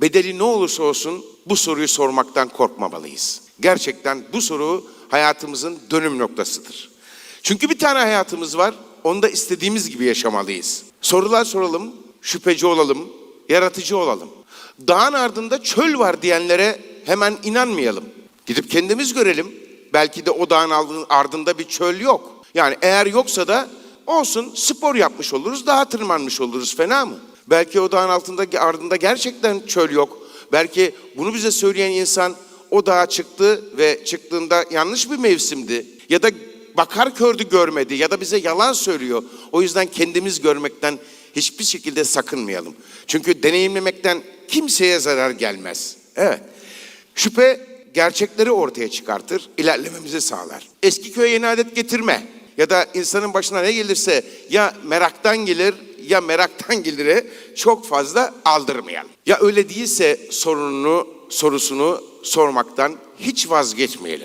Bedeli ne olursa olsun bu soruyu sormaktan korkmamalıyız. Gerçekten bu soru hayatımızın dönüm noktasıdır. Çünkü bir tane hayatımız var, onu da istediğimiz gibi yaşamalıyız. Sorular soralım, şüpheci olalım, yaratıcı olalım. Dağın ardında çöl var diyenlere hemen inanmayalım. Gidip kendimiz görelim. Belki de o dağın ardında bir çöl yok. Yani eğer yoksa da olsun spor yapmış oluruz, daha tırmanmış oluruz. Fena mı? Belki o dağın altında ardında gerçekten çöl yok. Belki bunu bize söyleyen insan o dağa çıktı ve çıktığında yanlış bir mevsimdi. Ya da bakar kördü görmedi ya da bize yalan söylüyor. O yüzden kendimiz görmekten hiçbir şekilde sakınmayalım. Çünkü deneyimlemekten kimseye zarar gelmez. Evet. Şüphe gerçekleri ortaya çıkartır, ilerlememizi sağlar. Eski köye yeni adet getirme ya da insanın başına ne gelirse ya meraktan gelir ya meraktan gelire çok fazla aldırmayalım. Ya öyle değilse sorununu, sorusunu sormaktan hiç vazgeçmeyelim.